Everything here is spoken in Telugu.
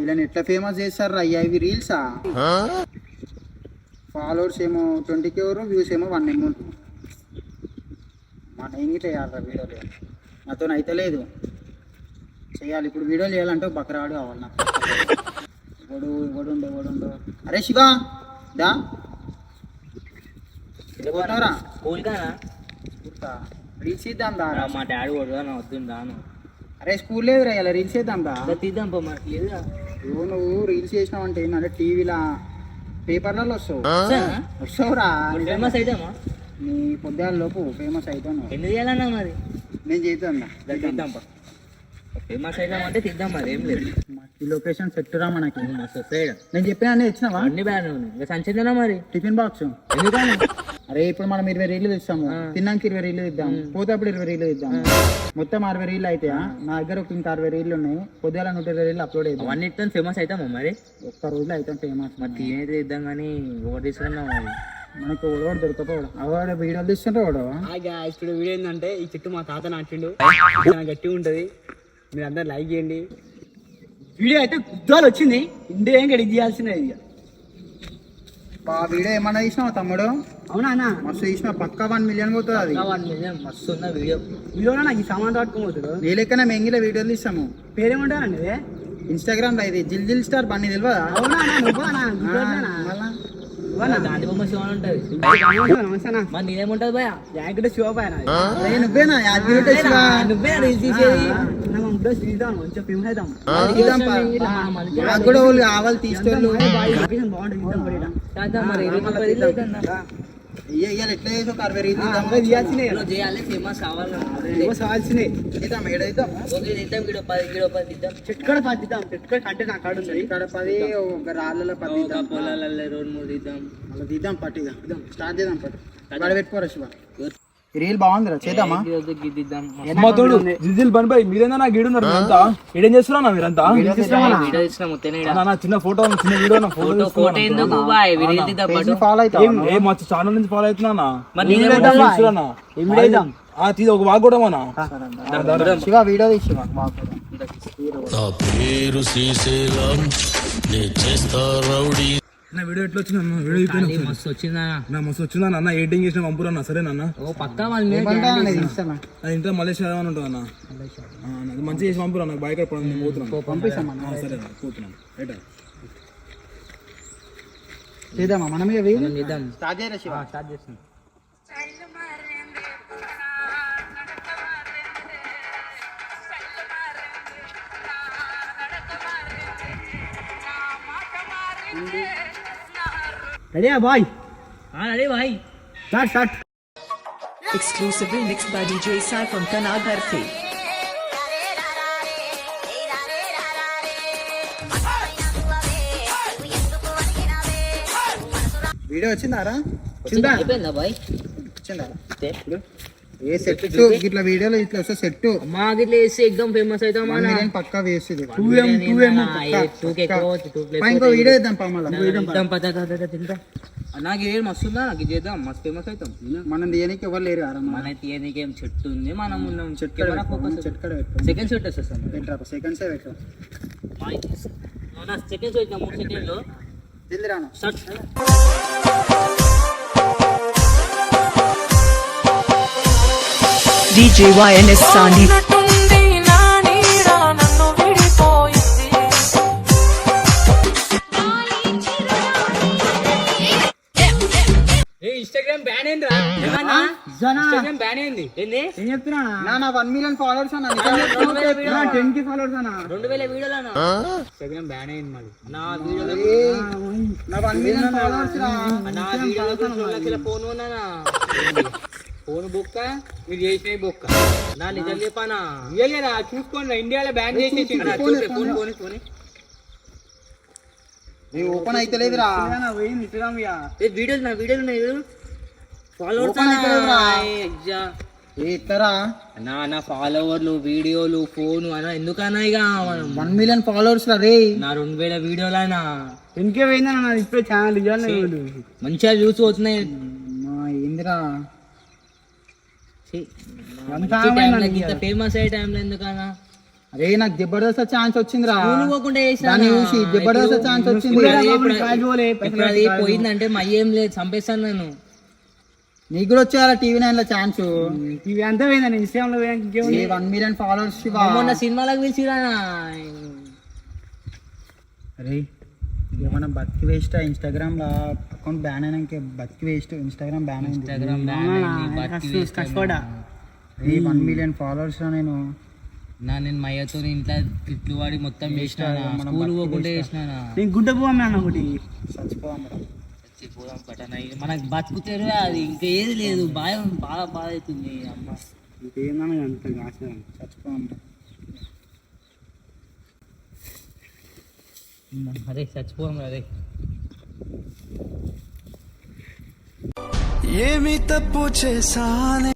అమ్మాయిలను ఎట్లా ఫేమస్ చేస్తారు అయ్యా ఇవి రీల్సా ఫాలోవర్స్ ఏమో ట్వంటీ కే వ్యూస్ ఏమో వన్ ఎమ్ మన ఏం చేయాలి వీడియోలు? నాతో అయితే లేదు. చేయాలి. ఇప్పుడు వీడియోలు చేయాలంటే బకరాడు కావాలి నాకు. ఎవడు ఎవడుండు ఎవడుండు అరే శివ దా. కానా రీల్స్ ఇద్దాం దా. మా డాడీ కొడుగా వద్దు అరే స్కూల్ లేదు రా ఇలా రీల్స్ చేద్దాం దా. తీద్దాం పో మనకి లేదుగా. నువ్వు నువ్వు రీల్స్ చేసినావు అంటే ఏంటంటే టీవీలా పేపర్లలో వస్తావు. వస్తావురా. ఫేమస్ అయితామా? నీ పొద్దుగాల లోపు ఫేమస్ అవుతాను ఎందుకు చేయాలన్నా మరి? నేను చేద్దాం ఫేమస్ అయిదాం అంటే తీద్దాం మరి ఏం లేదు. ఈ లొకేషన్ సెట్ రా మనకి. నేను చెప్పిన అన్నీ ఇచ్చినావా? అన్ని బ్యాన్ సంచితేనా మరి? Tiffin box. ఎందుకని? అరే ఇప్పుడు మనం ఇరవై రీళ్ళు తెస్తాము. తిన్నాక ఇరవై రీళ్ళు ఇద్దాం పోతేప్పుడు ఇరవై రీళ్ళు ఇద్దాం మొత్తం అరవై రీళ్ళు అయితే నా దగ్గర ఒక ఇంకా అరవై రీళ్ళు ఉన్నాయి. పొద్దుగాల నూట ఇరవై రీళ్ళు అప్లోడ్ అవుతాం అవన్నిటితో ఫేమస్ అవుతామా మరి? ఒక్క రోజులో అయితే ఫేమస్ మరి తినేది ఇద్దాం కానీ ఒకటి తీసుకున్నాం మనకు ఓడవాడు దొరకపోవడం అవాడు వీడియోలు తీస్తుంటే వాడు ఇప్పుడు వీడియో ఏంటంటే ఈ చెట్టు మా తాత నాటిండు. చాలా గట్టిగా ఉంటుంది. మీరు అందరు లైక్ చేయండి. వీడియో అయితే గుద్దాలు వచ్చింది. ఇండియా ఏం గడి చేయాల్సిందే ఇక. ఆ వీడియో ఏమన్నా తీసినావా తమ్ముడు? అవునా అన్న? మస్తు తీసిన పక్కా వన్ మిలియన్ పోతుంది. అది వన్ మిలియన్ మస్తు ఉన్న వీడియో. వీడియోలో నాకు ఈ సామాన్ పట్టుకోబోతుడు నీ లెక్కన మెంగిలో వీడియోలు తీస్తాము. పేరేమంటారండి? ఇన్స్టాగ్రామ్లో ఇది. జిల్ జిల్ స్టార్ బండి తెలియదా అవునా గాంధీ బొమ్మ ఉంటది. మరి నేనేముంటది భయ జాకెట్ నువ్వేనా? నువ్వే రీల్స్ తీసేది? కూడా వాళ్ళు కావాలి బాగుంటుంది ఎట్లా చేసి ఒక అరవై రీతి చేయాలి ఫేమస్ కావాలన్నా ఇద్దాం ఏడైద్దాం గిడో పది గిడో పది అంటే పది ఒక రాళ్ళలో పది ఇద్దాం పొలాలలో రెండు మూడు ఇద్దాం స్టార్ట్ చేద్దాం పట్టు పెట్టుకోరా శివ రీల్ బాగుందిరా చేద్దామా? జిజిల్ బన్ బై మీరేనా నా గీడున్నారు మీరంతా? ఏడేం చేస్తున్నా మీరంతా. నా- చిన్న ఫోటో చిన్న వీడియో నా ఫోటో ఎందుకు బాయ్? ఫాలో అవుతావా? ఏ మా ఛానల్ నుంచి ఫాలో అవుతున్నా మరి ఆ తీది ఒక బాగా కూడా మన శివ వీడియో తీసి నా పేరు శ్రీశైలం. నే చేస్తా రౌడీ నా వీడియో ఎట్లా వచ్చింది అన్న? వీడియో మస్తు వచ్చిందా నా మస్తు వచ్చిందా అన్న ఎడిటింగ్ చేసిన పంపురన్నా సరే నాన్న ఓ పక్కా వాళ్ళ మీద నా ఇంట్లో మలేషియా అని ఉంటుంది అన్న. ఆ, నాకు మంచిగా చేసి పంపురా నాకు నేను పోతున్నాను పంపిస్తామన్నా ఆ, సరే అన్న పోతున్నాను రైట్ అన్న. చేద్దామా? మనమే అవి మనం తీద్దాం స్టార్ట్ చేయరా శివ స్టార్ట్ చేస్తాం రెడీయా బాయ్ అరే భాయ్ start start Exclusively mixed by DJ Sai from Kana Garfe. Video వచ్చిందారా వచ్చిందా అయిపోయిందా భాయ్ వచ్చిందా ఇప్పుడు ఏ సెట్ ఇట్లా వీడియోలో ఇట్లా వస్తే సెట్ మా గిట్ల వేసి ఎగ్జామ్ ఫేమస్ అవుతాం పక్కా వేస్తుంది టూ కే టూ ప్లేస్ ఇంకో వీడియో ఇద్దాం పా మళ్ళా. తింటాం పద పద పద తింటాం. నాకు ఏం మస్తు ఉందా? నాకు చేద్దాం. మస్తు ఫేమస్ అవుతాం. మనం తీయనికి ఎవరు లేరు మన తీయనీకేం చెట్టు ఉంది. మనం ఉన్నాం. చెట్టు చెట్టు పెట్టుకో సెకండ్ షాట్ వస్తాం పెట్టరా సెకండ్సే పెట్టు సెకండ్స్ వచ్చిన మూడు సెకండ్లు జల్ది రాను DJ YNS విడిపోయింది. ఇన్స్టాగ్రామ్ బ్యాన్ అయిందిరా ఇన్స్టాగ్రామ్ బ్యాన్ అయింది ఏంది? ఏం చెప్తున్నా నా నా వన్ మిలియన్ ఫాలోవర్స్ అన్న టెన్కి ఫాలోవర్స్ అన్న. రెండు వేల వీడియోలను ఇన్స్టాగ్రామ్ బ్యాన్ అయింది నా వీడియోలో నా వన్ మిలియన్ ఫాలోవర్స్ నా వీడియోలో ఫోన్ ఉన్నానా ఫోన్ బుక్క? మీరు చేసిన బుక్క? నా నిజం చెప్పానా? ఇయ్యలేరా చూసుకోండి ఇండియాలో బ్యాన్ చేసేసి ఫోన్ ఫోన్ ఫోన్. నీ ఓపెన్ అయితే లేదురా. పోయింది ఏ వీడియోలు నా వీడియోలు ఉన్నాయి ఫాలోవర్స్ నా నా ఫాలోవర్లు వీడియోలు ఫోన్ అన్న ఎందుకన్నా ఇక వన్ మిలియన్ ఫాలోవర్స్ రా నా రెండు వేల వీడియోలైనా ఇంకే పోయిందన్న నాది ఇప్పుడే ఛానల్ మంచిగా వ్యూస్ వస్తున్నాయి ఏందిరా? ఫేమస్ అయ్యే టైంలో ఎందుకన్నా? అరే నాకు జబర్దస్త్ ఛాన్స్ వచ్చిందిరా. పోకుండా చేసిన చూసి జబర్దస్త్ ఛాన్స్ వచ్చింది. పోయిందంటే మా ఏం లేదు చంపేస్తాను నేను నీకు కూడా వచ్చేయాల టీవీ నైన్లో ఛాన్స్ ఇవి అంతా పోయిందండి ఇన్స్టాగ్రామ్లో ఇంకేముంది? వన్ మిలియన్ ఫాలోవర్స్ మొన్న సినిమాలకు పిలిచిరా అరే ఏమన్నా బతికి వేస్ట్ ఇన్స్టాగ్రామ్లో అకౌంట్ బ్యాన్ అయినాక బతికి వేస్ట్ ఇన్స్టాగ్రామ్ బ్యాన్ అయింది. ఇన్స్టాగ్రామ్ అరే వన్ మిలియన్ ఫాలోవర్స్ నేను నా నేను మయ్యతో ఇంట్లో తిట్లు వాడి మొత్తం చేసిన స్కూల్ పోకుండా చేసిన నేను గుడ్డ పోవా ఒకటి. చచ్చిపోవాలి పోదాం పట్టణ మనకు బతుకుతారు అది. ఇంకా ఏది లేదు. బాగా బాగా బాధ అవుతుంది అమ్మ. ఇంకేందని అంత కాస చచ్చిపోవాలి అరే చచ్చిపోం అదే ఏమి తప్పు చేశానే